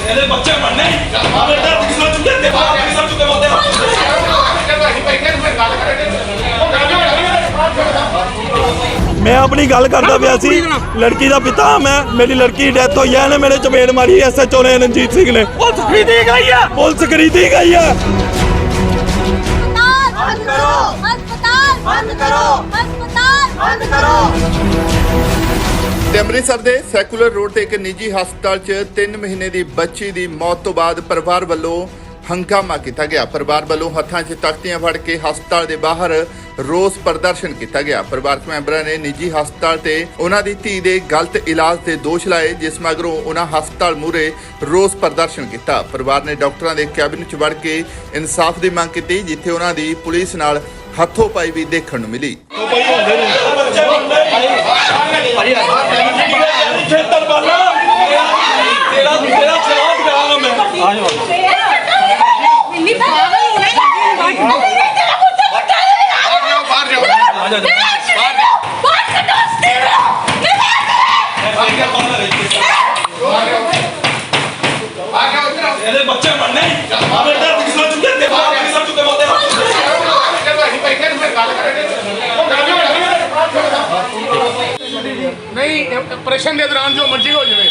ਇਹਦੇ ਬੱਚੇ ਬਣਨੇ। ਆ ਬੇਟਾ ਕਿਸਮ ਚੁੱਕੇ ਤੇ ਬਾਹਰ ਕਿਸਮ ਚੁੱਕੇ ਮੋਤੇ ਮੈਂ ਆਪਣੀ ਗੱਲ ਕਰਦਾ ਪਿਆ ਸੀ ਲੜਕੀ ਦਾ ਪਿਤਾ ਮੈਂ ਮੇਰੀ ਲੜਕੀ ਦੀ ਡੈਥ ਹੋਈ ਹੈ ਨੇ ਮੇਰੇ ਚਪੇੜ ਮਾਰੀ ਐਸਐਚਓ ਨੇ ਰਣਜੀਤ ਸਿੰਘ ਨੇ। ਪੁਲਿਸ ਖਰੀਦੀ ਗਈ ਆ। ਪੁਲਿਸ ਖਰੀਦੀ ਗਈ ਆ। ਹਸਪਤਾਲ ਬੰਦ ਕਰੋ ਹਸਪਤਾਲ ਬੰਦ ਕਰੋ ਹਸਪਤਾਲ ਬੰਦ ਕਰੋ। ਤੇ ਅੰਮ੍ਰਿਤਸਰ ਦੇ ਸੈਕੂਲਰ ਰੋਡ ਤੇ ਇੱਕ ਨਿੱਜੀ ਹਸਪਤਾਲ 'ਚ 3 ਮਹੀਨੇ ਦੀ ਬੱਚੀ ਦੀ ਮੌਤ ਤੋਂ ਬਾਅਦ ਪਰਿਵਾਰ ਵੱਲੋਂ ਹੰਗਾਮਾ ਕੀਤਾ ਗਿਆ ਪਰਿਵਾਰ ਵੱਲੋਂ ਹੱਥਾਂ 'ਚ ਤਖਤੀਆਂ ਫੜ ਕੇ ਹਸਪਤਾਲ ਦੇ ਬਾਹਰ ਰੋਸ ਪ੍ਰਦਰਸ਼ਨ ਕੀਤਾ ਗਿਆ ਪਰਿਵਾਰਕ ਮੈਂਬਰਾਂ ਨੇ ਨਿੱਜੀ ਹਸਪਤਾਲ ਤੇ ਉਹਨਾਂ ਦੀ ਧੀ ਦੇ ਗਲਤ ਇਲਾਜ ਦੇ ਦੋਸ਼ ਲਾਏ ਜਿਸ ਮਗਰੋਂ ਉਹਨਾਂ ਹਸਪਤਾਲ ਮੂਰੇ ਰੋਸ ਪ੍ਰਦਰਸ਼ਨ ਕੀਤਾ ਪਰਿਵਾਰ ਨੇ ਡਾਕਟਰਾਂ ਦੇ ਕੈਬਿਨ 'ਚ ਵੜ ਕੇ ਇਨਸਾਫ ਦੀ ਮੰਗ ਕੀਤੀ ਜਿੱਥੇ ਉਹਨਾਂ ਦੀ ਪੁਲਿਸ ਨਾਲ ਹੱਥੋਂ ਪਾਈ ਵੀ ਦੇਖਣ ਨੂੰ ਮਿਲੀ ਖੇਤਰ ਵਾਲਾ ਤੇਰਾ ਤੇਰਾ ਜਵਾਬ ਕਰਾਂਗਾ ਮੈਂ ਮਿੰਨੀ ਪਾਗਲ ਹੋ ਗਈ ਤੇਰਾ ਕੁੱਤਾ ਕੁੱਤਾ ਨਹੀਂ ਬਾਹਰ ਜਾਓ ਬਾਹਰ ਜਾਓ ਬਾਹਰ ਜਾਓ ਬਾਹਰ ਕੱਢੋ ਸਟੀਵ ਇਹਦੇ ਬੱਚੇ ਬੇਟਾ ਚੁੱਕੇ ਤੇ ਚੁੱਕੇ ਨਹੀਂ ਆਪਰੇਸ਼ਨ ਦੇ ਦੌਰਾਨ ਜੋ ਮਰਜ਼ੀ ਹੋ ਜਾਵੇ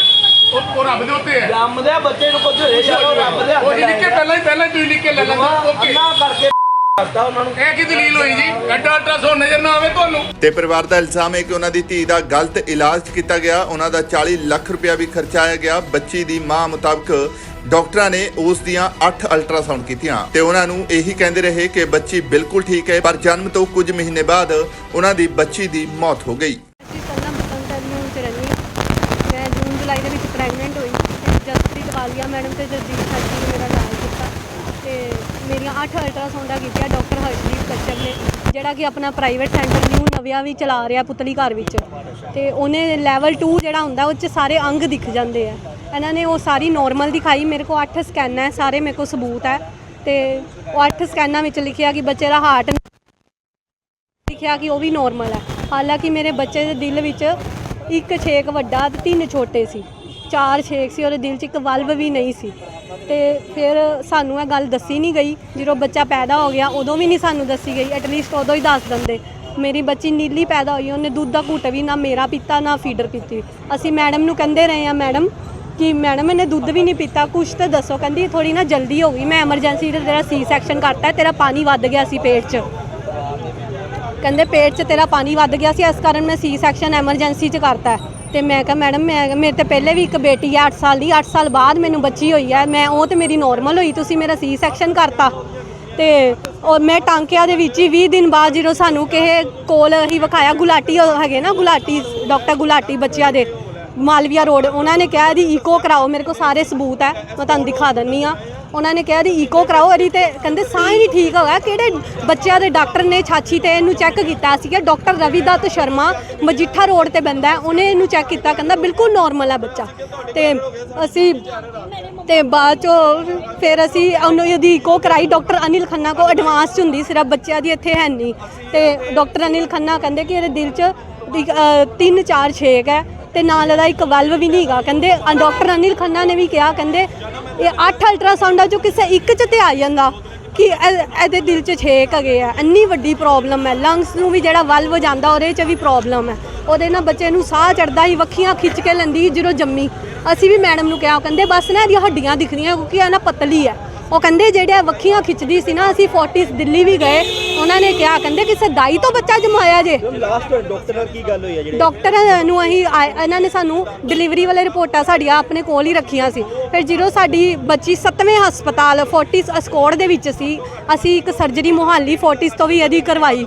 ਉਹ ਉਹ ਰੱਬ ਦੇ ਉੱਤੇ ਹੈ। ਜੰਮਦੇ ਬੱਚੇ ਨੂੰ ਕੁਝ ਹੋਏ ਯਾਰ ਰੱਬ ਦੇ ਉਹ ਲਿਖ ਕੇ ਪਹਿਲਾਂ ਹੀ ਪਹਿਲਾਂ ਹੀ ਤੁਸੀਂ ਲਿਖ ਕੇ ਲੈ ਓਕੇ। ਅੰਨਾ ਕਰਕੇ ਇਹ ਕੀ ਦਲੀਲ ਹੋਈ ਜੀ? ਐਡਾ ਅਲਟਰਾਸਾਊਂਡ ਨਜ਼ਰ ਨਾ ਆਵੇ ਤੁਹਾਨੂੰ। ਤੇ ਪਰਿਵਾਰ ਦਾ ਇਲਜ਼ਾਮ ਹੈ ਕਿ ਉਹਨਾਂ ਦੀ ਧੀ ਦਾ ਗਲਤ ਇਲਾਜ ਕੀਤਾ ਗਿਆ। ਉਹਨਾਂ ਦਾ 40 ਲੱਖ ਰੁਪਇਆ ਵੀ ਖਰਚਾਇਆ ਗਿਆ। ਬੱਚੀ ਦੀ ਮਾਂ ਮੁਤਾਬਕ ਡਾਕਟਰਾਂ ਨੇ ਉਸ ਦੀਆਂ 8 ਅਲਟਰਾਸਾਊਂਡ ਕੀਤੀਆਂ। ਤੇ ਉਹਨਾਂ ਨੂੰ ਇਹੀ ਕਹਿੰਦੇ ਰਹੇ ਕਿ ਬੱਚੀ ਬਿਲਕੁਲ ਠੀਕ ਹੈ ਪਰ ਜਨਮ ਤੋਂ ਕੁਝ ਮਹੀਨੇ ਬਾਅਦ ਉਹਨਾਂ ਦੀ ਬੱਚੀ ਦੀ ਮੌਤ ਹੋ ਗਈ। ਅਸੀਂ ਪਹਿਲਾਂ ਮਤੰਗਨ ਚ ਰਹਿੰਦੀ ਹਾਂ। ਮੈਂ ਜੂਨ ਜੁਲਾਈ ਦੇ ਵਿੱਚ ਪ੍ਰੈਗਨੈਂਟ ਹੋਈ। ਤੇ ਜਸਪ੍ਰੀਤ ਵਾਲੀਆ ਮੈਡਮ ਤੇ ਜਸਦੀਪ ਸੈਟੀ ਨੇ ਮੇਰਾ ਇਲਾਜ ਕੀਤਾ। ਤੇ ਮੇਰੀਆਂ 8 ਅਲਟਰਾਸਾਊਂਡਾਂ ਕੀਤੀਆਂ ਡਾਕਟਰ ਹਰਸ਼ਦੀਪ ਕੱਚਰ ਨੇ, ਜਿਹੜਾ ਕਿ ਆਪਣਾ ਪ੍ਰਾਈਵੇਟ ਸੈਂਟਰ ਨਿਊ ਨਵਿਆ ਵੀ ਚਲਾ ਰਿਹਾ ਪੁਤਲੀ ਘਰ ਵਿੱਚ। ਤੇ ਉਹਨੇ ਲੈਵਲ 2 ਜਿਹੜਾ ਹੁੰਦਾ, ਉਹ 'ਚ ਸਾਰੇ ਅੰਗ ਦਿਖ ਜਾਂਦੇ ਆ। ਇਹਨਾਂ ਨੇ ਉਹ ਸਾਰੀ ਨੋਰਮਲ ਦਿਖਾਈ, ਮੇਰੇ ਕੋਲ 8 ਸਕੈਨਾਂ ਹੈ, ਸਾਰੇ ਮੇਰੇ ਕੋਲ ਸਬੂਤ ਹੈ। ਤੇ ਉਹ 8 ਸਕੈਨਾਂ ਵਿੱਚ ਲਿਖਿਆ ਕਿ ਬੱਚੇ ਦਾ ਹਾਰਟ ਲਿਖਿਆ ਕਿ ਉਹ ਵੀ ਨੋਰਮਲ ਹੈ। ਹਾਲਾਂਕਿ ਮੇਰੇ ਬੱਚੇ ਦੇ ਦਿਲ ਵਿੱਚ ਇੱਕ ਛੇਕ ਵੱਡਾ ਤੇ ਤਿੰਨ ਛੋਟੇ ਸੀ। ਚਾਰ ਛੇਕ ਸੀ, ਉਹਦੇ ਦਿਲ 'ਚ ਇੱਕ ਵਲਵ ਵੀ ਨਹੀਂ ਸੀ। ਤੇ ਫਿਰ ਸਾਨੂੰ ਇਹ ਗੱਲ ਦੱਸੀ ਨਹੀਂ ਗਈ। ਜਦੋਂ ਬੱਚਾ ਪੈਦਾ ਹੋ ਗਿਆ, ਉਦੋਂ ਵੀ ਨਹੀਂ ਸਾਨੂੰ ਦੱਸੀ ਗਈ। ਐਟਲੀਸਟ ਉਦੋਂ ਹੀ ਦੱਸ ਦਿੰਦੇ। ਮੇਰੀ ਬੱਚੀ ਨੀਲੀ ਪੈਦਾ ਹੋਈ, ਉਹਨੇ ਦੁੱਧ ਦਾ ਘੁੱਟ ਵੀ ਨਾ ਮੇਰਾ ਪੀਤਾ, ਨਾ ਫੀਡਰ ਪੀਤੀ। ਅਸੀਂ ਮੈਡਮ ਨੂੰ ਕਹਿੰਦੇ ਰਹੇ ਆ ਮੈਡਮ ਕਿ ਮੈਡਮ ਇਹਨੇ ਦੁੱਧ ਵੀ ਨਹੀਂ ਪੀਤਾ, ਕੁਛ ਤਾਂ ਦੱਸੋ। ਕਹਿੰਦੀ ਥੋੜੀ ਨਾ ਜਲਦੀ ਹੋ ਗਈ, ਮੈਂ ਐਮਰਜੈਂਸੀ ਤੇ ਤੇਰਾ ਸੀ ਸੈਕਸ਼ਨ ਕਰਤਾ, ਤੇਰਾ ਪਾਣੀ ਵੱਧ ਗਿਆ ਸੀ ਪੇਟ 'ਚ। ਕਹਿੰਦੇ, ਪੇਟ 'ਚ ਤੇਰਾ ਪਾਣੀ ਵੱਧ ਗਿਆ ਸੀ, ਇਸ ਕਾਰਨ ਮੈਂ ਸੀ ਸੈਕਸ਼ਨ ਐਮਰਜੈਂਸੀ 'ਚ ਕਰਤਾ ਤੇ ਮੈਂ ਕਿਹਾ, ਮੈਡਮ, ਮੈਂ ਮੇਰੇ ਤੇ ਪਹਿਲੇ ਵੀ ਇੱਕ ਬੇਟੀ ਹੈ 8 ਸਾਲ ਦੀ 8 ਸਾਲ ਬਾਅਦ ਮੈਨੂੰ ਬੱਚੀ ਹੋਈ ਹੈ ਮੈਂ, ਉਹ ਤੇ ਮੇਰੀ ਨੋਰਮਲ ਹੋਈ, ਤੁਸੀਂ ਮੇਰਾ ਸੀ ਸੈਕਸ਼ਨ ਕਰਤਾ। ਤੇ ਔਰ ਮੈਂ ਟਾਂਕਿਆਂ ਦੇ ਵਿੱਚ ਹੀ 20 ਦਿਨ ਬਾਅਦ ਜਦੋਂ ਸਾਨੂੰ ਕਿਸੇ ਕੋਲ ਹੀ ਵਿਖਾਇਆ, ਗੁਲਾਟੀ ਹੈਗੇ ਨਾ ਗੁਲਾਟੀ, ਡਾਕਟਰ ਗੁਲਾਟੀ ਬੱਚਿਆਂ ਦੇ, ਮਾਲਵੀਆ ਰੋਡ, ਉਹਨਾਂ ਨੇ ਕਿਹਾ, ਇਹਦੀ ਈਕੋ ਕਰਾਓ, ਮੇਰੇ ਕੋਲ ਸਾਰੇ ਸਬੂਤ ਹੈ ਮੈਂ ਤੁਹਾਨੂੰ ਦਿਖਾ ਦਿੰਨੀ ਆ। ਉਹਨਾਂ ਨੇ ਕਿਹਾ ਇਹਦੀ ਈਕੋ ਕਰਾਓ, ਇਹਦੀ ਤੇ ਕਹਿੰਦੇ ਸਾਹ ਹੀ ਨਹੀਂ ਠੀਕ ਹੋਇਆ। ਕਿਹੜੇ ਬੱਚਿਆਂ ਦੇ ਡਾਕਟਰ ਨੇ ਛਾਛੀ ਤੇ ਇਹਨੂੰ ਚੈੱਕ ਕੀਤਾ ਸੀਗਾ? ਡਾਕਟਰ ਰਵੀਦਤ ਸ਼ਰਮਾ ਮਜੀਠਾ ਰੋਡ ਤੇ ਬੰਦਾ ਹੈ, ਉਹਨੇ ਇਹਨੂੰ ਚੈੱਕ ਕੀਤਾ, ਕਹਿੰਦਾ ਬਿਲਕੁਲ ਨਾਰਮਲ ਹੈ ਬੱਚਾ। ਤੇ ਅਸੀਂ ਤੇ ਬਾਅਦ ਚੋਂ ਫਿਰ ਅਸੀਂ ਉਹਨੂੰ ਇਹਦੀ ਈਕੋ ਕਰਾਈ। ਡਾਕਟਰ ਅਨਿਲ ਖੰਨਾ ਕੋ ਐਡਵਾਂਸ ਚ ਹੁੰਦੀ, ਸਿਰਫ ਬੱਚਿਆਂ ਦੀ ਇੱਥੇ ਹੈ ਨਹੀਂ। ਤੇ ਡਾਕਟਰ ਅਨਿਲ ਖੰਨਾ ਕਹਿੰਦੇ ਕਿ ਇਹਦੇ ਦਿਲ ਚ ਦੀ- ਅਹ, ਤਿੰਨ ਚਾਰ ਛੇਕ ਹੈ। ਤੇ ਨਾਲ ਇਹਦਾ ਇੱਕ ਵਲਵ ਵੀ ਨਹੀਂ ਹੈਗਾ। ਕਹਿੰਦੇ ਅ- ਡਾਕਟਰ ਅਨਿਲ ਖੰਨਾ ਨੇ ਵੀ ਕਿਹਾ, ਕਹਿੰਦੇ, ਇਹ 8 ਅਲਟਰਾਸਾਊਂਡਾਂ ਚੋਂ ਕਿਸੇ ਇੱਕ ਚ ਤੇ ਆ ਜਾਂਦਾ। ਕਿ ਇਹ- ਇਹਦੇ ਦਿਲ 'ਚ ਛੇਕ ਹੈਗੇ ਆ। ਇੰਨੀ ਵੱਡੀ ਪ੍ਰੋਬਲਮ ਹੈ ਲੰਗਸ ਨੂੰ ਵੀ ਜਿਹੜਾ ਵਲਵ ਜਾਂਦਾ, ਉਹਦੇ 'ਚ ਵੀ ਪ੍ਰੋਬਲਮ ਹੈ ਉਹਦੇ ਨਾਲ ਬੱਚੇ ਨੂੰ ਸਾਹ ਚੜਦਾ ਹੀ, ਵੱਖੀਆਂ ਖਿੱਚ ਕੇ ਲੈਂਦੀ, ਜਦੋਂ ਜੰਮੀ। ਅਸੀਂ ਵੀ ਮੈਡਮ ਨੂੰ ਕਿਹਾ ਕਹਿੰਦੇ, ਬਸ ਨਾ ਇਹਦੀਆਂ ਹੱਡੀਆਂ ਦਿਖਦੀਆਂ ਕਿਉਂਕਿ ਇਹ ਨਾ ਪਤਲੀ ਹੈ ਉਹ ਕਹਿੰਦੇ ਜਿਹੜੇ ਵੱਖੀਆਂ ਖਿੱਚਦੀ ਸੀ ਨਾ ਅਸੀਂ 40 ਦਿੱਲੀ ਵੀ ਗਏ। ਉਹਨਾਂ ਨੇ ਕਿਹਾ ਕਹਿੰਦੇ ਕਿਸੇ ਦਾਈ ਤੋਂ ਬੱਚਾ ਜਮਾਇਆ ਜੇ। ਲਾਸਟ ਡਾਕਟਰ ਨਾਲ ਕੀ ਗੱਲ ਹੋਈ ਹੈ ਜਿਹੜੀ? ਡਾਕਟਰ ਨੂੰ ਅਸੀਂ ਆਏ- ਇਹਨਾਂ ਨੇ ਸਾਨੂੰ ਡਿਲੀਵਰੀ ਵਾਲੇ ਰਿਪੋਰਟਾਂ ਸਾਡੀਆਂ ਆਪਣੇ ਕੋਲ ਹੀ ਰੱਖੀਆਂ ਸੀ। ਫਿਰ ਜਦੋਂ ਸਾਡੀ ਬੱਚੀ 7ਵੇਂ ਹਸਪਤਾਲ ਫੋਰਟਿਸ ਅਸਕੋੜ ਦੇ ਵਿੱਚ ਸੀ ਅਸੀਂ ਇੱਕ ਸਰਜਰੀ ਮੁਹਾਲੀ ਫੋਰਟਿਸ ਤੋਂ ਵੀ ਇਹਦੀ ਕਰਵਾਈ।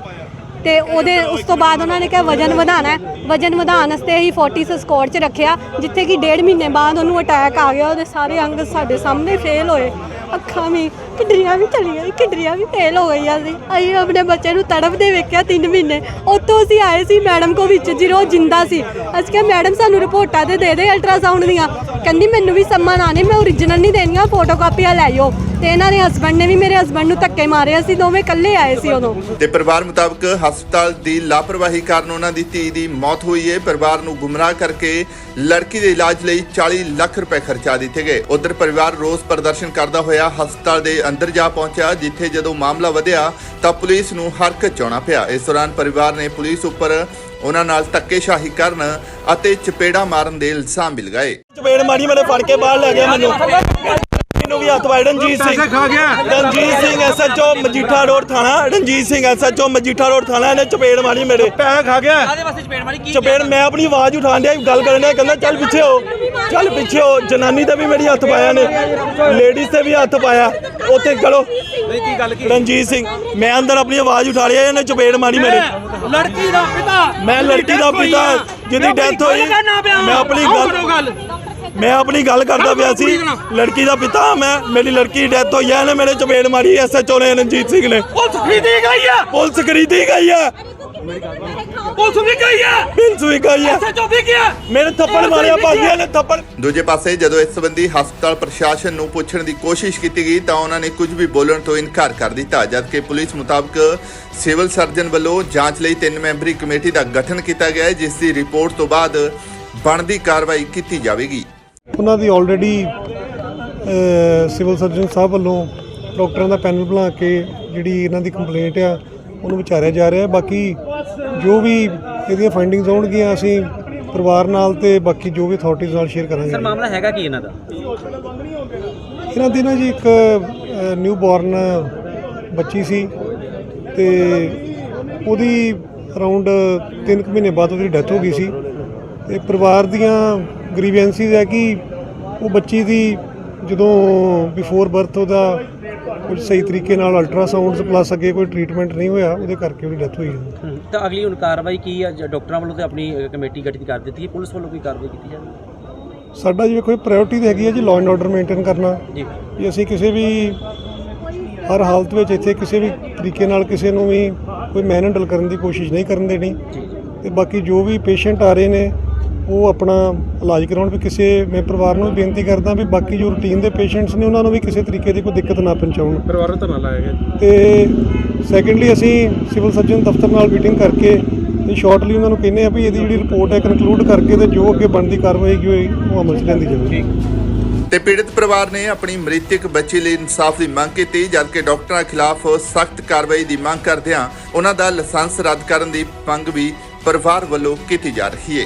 ਤੇ ਉਹਦੇ ਉਸ ਤੋਂ ਬਾਅਦ ਉਹਨਾਂ ਨੇ ਕਿਹਾ ਵਜਨ ਵਧਾਣਾ ਹੈ। ਵਜਨ ਵਧਾਉਣ ਵਾਸਤੇ ਅਸੀਂ ਫੋਰਟਿਸ ਅਸਕੋੜ 'ਚ ਰੱਖਿਆ ਜਿੱਥੇ ਕਿ ਡੇਢ ਮਹੀਨੇ ਬਾਅਦ ਉਹਨੂੰ ਅਟੈਕ ਆ ਗਿਆ ਉਹਦੇ ਸਾਰੇ ਅੰਗ ਸਾਡੇ ਸਾਹਮਣੇ ਫੇਲ ਹੋਏ। ਅੱਖਾਂ ਵੀ, ਕਿਡਰੀਆਂ ਵੀ ਚਲੀ ਗਈ ਕਿਡਰੀਆਂ ਵੀ ਫੇਲ ਹੋ ਗਈਆਂ ਸੀ। ਅਸੀਂ ਆਪਣੇ ਬੱਚੇ ਨੂੰ ਤੜਫਦੇ ਵੇਖਿਆ 3 ਮਹੀਨੇ। ਉੱਥੋਂ ਅਸੀਂ ਆਏ ਸੀ ਮੈਡਮ ਕੋ ਵਿੱਚ, ਜਦੋਂ ਉਹ ਜਿੰਦਾ ਸੀ। ਅਸੀਂ ਕਿਹਾ, ਮੈਡਮ, ਸਾਨੂੰ ਰਿਪੋਰਟਾਂ ਤੇ ਦੇ ਦੇ ਅਲਟਰਾਸਾਊਂਡ ਦੀਆਂ। ਕਹਿੰਦੀ, ਮੈਨੂੰ ਵੀ ਸੰਮਨ ਨਹੀਂ ਮੈਂ ਓਰੀਜਨਲ ਨਹੀਂ ਦੇਣੀਆਂ ਫੋਟੋਕਾਪੀਆਂ ਲੈ ਜਾਓ ਤੇ ਇਹਨਾਂ ਦੇ ਹਸਬੰਡ ਨੇ ਵੀ ਮੇਰੇ ਹਸਬੰਡ ਨੂੰ ਧੱਕੇ ਮਾਰੇ ਅਸੀਂ ਦੋਵੇਂ ਇਕੱਲੇ ਆਏ ਸੀ ਉਦੋਂ। ਤੇ ਪਰਿਵਾਰ ਮੁਤਾਬਕ ਹਸਪਤਾਲ ਦੀ ਲਾਪਰਵਾਹੀ ਕਾਰਨ ਉਹਨਾਂ ਦੀ ਧੀ ਦੀ ਮੌਤ ਹੋਈ ਹੈ ਪਰਿਵਾਰ ਨੂੰ ਗੁੰਮਰਾਹ ਕਰਕੇ ਲੜਕੀ ਦੇ ਇਲਾਜ ਲਈ 40 ਲੱਖ ਰੁਪਏ ਖਰਚਾ ਦਿੱਤੇ ਗਏ। ਉਧਰ ਪਰਿਵਾਰ ਰੋਸ ਪ੍ਰਦਰਸ਼ਨ ਕਰਦਾ ਹੋਇਆ ਹਸਪਤਾਲ ਦੇ ਅੰਦਰ ਜਾ ਪਹੁੰਚਿਆ ਜਿੱਥੇ ਜਦੋਂ ਮਾਮਲਾ ਵਧਿਆ ਤਾਂ ਪੁਲਿਸ ਨੂੰ ਹਰਕਤ ਚਾਉਣਾ ਪਿਆ। ਇਸ ਦੌਰਾਨ ਪਰਿਵਾਰ ਨੇ ਪੁਲਿਸ ਉੱਪਰ ਉਹਨਾਂ ਨਾਲ ਧੱਕੇਸ਼ਾਹੀ ਕਰਨ ਅਤੇ ਚਪੇੜਾ ਮਾਰਨ ਦੇ ਇਲਜ਼ਾਮ ਵੀ ਲਗਾਏ। ਚਪੇੜ ਮਾਰੀ ਮੇਰੇ ਫੜ ਕੇ ਬਾਹਰ ਲੈ ਗਿਆ ਮੈਨੂੰ। ਮੈਨੂੰ ਵੀ ਹੱਥ ਵਾਏ ਰਣਜੀਤ ਸਿੰਘ। ਖਾ ਗਿਆ। ਰਣਜੀਤ ਸਿੰਘ ਐਸਐਚਓ ਮਜੀਠਾ ਰੋਡ ਥਾਣਾ। ਰਣਜੀਤ ਸਿੰਘ ਐਸਐਚਓ ਮਜੀਠਾ ਰੋਡ ਥਾਣਾ। ਇਹਨੇ ਚਪੇੜ ਮਾਰੀ ਮੇਰੇ। ਪੈਸਾ ਖਾ ਗਿਆ। ਕਾਦੇ ਵਾਸਤੇ ਚਪੇੜ ਮਾਰੀ? ਕੀ ਚਪੇੜ ਮੈਂ ਆਪਣੀ ਆਵਾਜ਼ ਉਠਾਣ ਡਿਆ ਗੱਲ ਕਰਨ ਡਿਆ ਕਹਿੰਦਾ ਚੱਲ ਪਿੱਛੇ ਹੋ। ਚੱਲ ਪਿੱਛੇ ਹੋ। ਜਨਾਨੀ ਤੇ ਵੀ ਮੇਰੀ ਹੱਥ ਪਾਇਆ ਨੇ। ਲੇਡੀਜ਼ ਤੇ ਵੀ ਹੱਥ ਪਾਇਆ। ਉੱਥੇ ਚਲੋ ਨਹੀਂ ਕੀ ਗੱਲ ਕੀ? ਰਣਜੀਤ ਸਿੰਘ ਮੈਂ ਅੰਦਰ ਆਪਣੀ ਆਵਾਜ਼ ਉਠਾ ਲਿਆ ਇਹਨੇ ਚਪੇੜ ਮਾਰੀ ਮੇਰੇ। ਲੜਕੀ ਦਾ ਪਿਤਾ। ਮੈਂ ਲੜਕੀ ਦਾ ਪਿਤਾ ਜਿਹਦੀ ਡੈਥ ਹੋਈ। ਮੈਂ ਆਪਣੀ ਗੱਲ। ਮੈਂ ਆਪਣੀ ਗੱਲ ਕਰਦਾ ਪਿਆ ਸੀ ਲੜਕੀ ਦਾ ਪਿਤਾ ਹਾਂ ਮੈਂ ਮੇਰੀ ਲੜਕੀ ਦੀ ਡੈਥ ਹੋਈ ਹੈ ਇਹਨੇ ਮੇਰੇ ਚਪੇੜ ਮਾਰੀ ਐਸਐਚਓ ਨੇ ਰਣਜੀਤ ਸਿੰਘ ਨੇ। ਪੁਲਿਸ ਖਰੀਦੀ ਗਈ ਆ ਪੁਲਿਸ ਖਰੀਦੀ ਗਈ ਹੈ। ਪੁਲਿਸ ਵੀ ਗਈ ਆ ਪੁਲਿਸ ਵੀ ਗਈ ਹੈ। ਸੱਚੋ ਵੀ ਗਿਆ। ਮੇਰੇ ਥੱਪੜ ਮਾਰਿਆ ਭਾਗੀਆਂ ਨੇ ਥੱਪੜ। ਦੂਜੇ ਪਾਸੇ ਜਦੋਂ ਇਸ ਸੰਬੰਧੀ ਹਸਪਤਾਲ ਪ੍ਰਸ਼ਾਸਨ ਨੂੰ ਪੁੱਛਣ ਦੀ ਕੋਸ਼ਿਸ਼ ਕੀਤੀ ਗਈ ਤਾਂ ਉਹਨਾਂ ਨੇ ਕੁਝ ਵੀ ਬੋਲਣ ਤੋਂ ਇਨਕਾਰ ਕਰ ਦਿੱਤਾ ਜਦਕਿ ਪੁਲਿਸ ਮੁਤਾਬਕ ਸਿਵਲ ਸਰਜਨ ਵੱਲੋਂ ਜਾਂਚ ਲਈ ਤਿੰਨ ਮੈਂਬਰੀ ਕਮੇਟੀ ਦਾ ਗਠਨ ਕੀਤਾ ਗਿਆ ਹੈ ਜਿਸ ਦੀ ਰਿਪੋਰਟ ਤੋਂ ਬਾਅਦ ਬਣਦੀ ਕਾਰਵਾਈ ਕੀਤੀ ਜਾਵੇਗੀ। ਉਹਨਾਂ ਦੀ ਆਲਰੇਡੀ ਸਿਵਲ ਸਰਜਨ ਸਾਹਿਬ ਵੱਲੋਂ ਡਾਕਟਰਾਂ ਦਾ ਪੈਨਲ ਬਣਾ ਕੇ ਜਿਹੜੀ ਇਹਨਾਂ ਦੀ ਕੰਪਲੇਂਟ ਆ ਉਹਨੂੰ ਵਿਚਾਰਿਆ ਜਾ ਰਿਹਾ। ਬਾਕੀ ਜੋ ਵੀ ਇਹਦੀਆਂ ਫਾਈਂਡਿੰਗਸ ਆਉਣਗੀਆਂ ਅਸੀਂ ਪਰਿਵਾਰ ਨਾਲ ਤੇ ਬਾਕੀ ਜੋ ਵੀ ਅਥਾਰਟੀਜ਼ ਨਾਲ ਸ਼ੇਅਰ ਕਰਾਂਗੇ। ਸਰ ਮਾਮਲਾ ਹੈਗਾ ਕੀ ਇਹਨਾਂ ਦਾ? ਇਹਨਾਂ ਦੀ ਨਾ ਜੀ ਇੱਕ ਨਿਊ ਬੋਰਨ ਬੱਚੀ ਸੀ ਤੇ ਉਹਦੀ ਅਰਾਊਂਡ 3 ਮਹੀਨੇ ਬਾਅਦ ਉਹਦੀ ਡੈਥ ਹੋ ਗਈ ਸੀ। ਤੇ ਪਰਿਵਾਰ ਦੀਆਂ ਗ੍ਰੀਵੈਂਸੀਜ਼ ਹੈ ਕਿ ਉਹ ਬੱਚੀ ਦੀ ਜਦੋਂ ਬਿਫੋਰ ਬਰਥ ਉਹਦਾ ਕੁਝ ਸਹੀ ਤਰੀਕੇ ਨਾਲ ਅਲਟਰਾਸਾਊਂਡਸ ਪਲੱਸ ਅੱਗੇ ਕੋਈ ਟ੍ਰੀਟਮੈਂਟ ਨਹੀਂ ਹੋਇਆ ਉਹਦੇ ਕਰਕੇ ਉਹਦੀ ਡੈਥ ਹੋਈ ਹੈ। ਤਾਂ ਅਗਲੀ ਹੁਣ ਕਾਰਵਾਈ ਕੀ ਜ- ਡਾਕਟਰਾਂ ਵੱਲੋਂ ਤੇ ਆਪਣੀ ਕਮੇਟੀ ਗਠਿਤ ਕਰ ਦਿੱਤੀ ਹੈ? ਪੁਲਿਸ ਵੱਲੋਂ ਕੋਈ ਕਾਰਵਾਈ ਕੀਤੀ ਜਾਵੇ? ਸਾਡਾ ਜੀ ਕੋਈ ਪ੍ਰਾਇੋਰਟੀ ਹੈਗੀ ਹੈ ਜੀ ਲਾਅ ਐਂਡ ਆਰਡਰ ਮੇਨਟੇਨ ਕਰਨਾ। ਜੀ। ਵੀ ਅਸੀਂ ਕਿਸੇ ਵੀ ਹਰ ਹਾਲਤ ਵਿੱਚ ਇੱਥੇ ਕਿਸੇ ਵੀ ਤਰੀਕੇ ਨਾਲ ਕਿਸੇ ਨੂੰ ਵੀ ਕੋਈ ਮੈਨਹੈਂਡਲ ਕਰਨ ਦੀ ਕੋਸ਼ਿਸ਼ ਨਹੀਂ ਕਰਨ ਦੇਣੀ। ਤੇ ਬਾਕੀ ਜੋ ਵੀ ਪੇਸ਼ੈਂਟ ਆ ਰਹੇ ਨੇ ਉਹ ਆਪਣਾ ਇਲਾਜ ਕਰਾਉਣ ਵੀ ਕਿਸੇ ਮੈਂ ਪਰਿਵਾਰ ਨੂੰ ਵੀ ਬੇਨਤੀ ਕਰਦਾ ਵੀ ਬਾਕੀ ਜੋ ਰੂਟੀਨ ਦੇ ਪੇਸ਼ੈਂਟਸ ਨੇ ਉਹਨਾਂ ਨੂੰ ਵੀ ਕਿਸੇ ਤਰੀਕੇ ਦੀ ਕੋਈ ਦਿੱਕਤ ਨਾ ਪਹੁੰਚਾਉਣ। ਪਰਿਵਾਰ ਨੂੰ ਧਰਨਾ ਲਾਇਆ ਗਿਆ ਤੇ ਸੈਕੰਡਲੀ ਅਸੀਂ ਸਿਵਲ ਸਰਜਨ ਦਫ਼ਤਰ ਨਾਲ ਮੀਟਿੰਗ ਕਰਕੇ ਤੇ ਸ਼ਾਰਟਲੀ ਉਹਨਾਂ ਨੂੰ ਕਹਿੰਦੇ ਆ ਵੀ ਇਹਦੀ ਜਿਹੜੀ ਰਿਪੋਰਟ ਹੈ ਕਨਕਲੂਡ ਕਰਕੇ ਤੇ ਜੋ ਅੱਗੇ ਬਣਦੀ ਕਾਰਵਾਈ ਹੈਗੀ ਹੋਈ ਉਹ ਅਮਲ 'ਚ ਲਿਆਂਦੀ ਜਾਵੇ ਤੇ ਪੀੜਤ ਪਰਿਵਾਰ ਨੇ ਆਪਣੀ ਮ੍ਰਿਤਕ ਬੱਚੀ ਲਈ ਇਨਸਾਫ ਦੀ ਮੰਗ ਕੀਤੀ ਜਦਕਿ ਡਾਕਟਰਾਂ ਖਿਲਾਫ ਸਖਤ ਕਾਰਵਾਈ ਦੀ ਮੰਗ ਕਰਦਿਆਂ ਉਹਨਾਂ ਦਾ ਲਾਇਸੈਂਸ ਰੱਦ ਕਰਨ ਦੀ ਮੰਗ ਵੀ ਪਰਿਵਾਰ ਵੱਲੋਂ ਕੀਤੀ ਜਾ ਰਹੀ ਹੈ।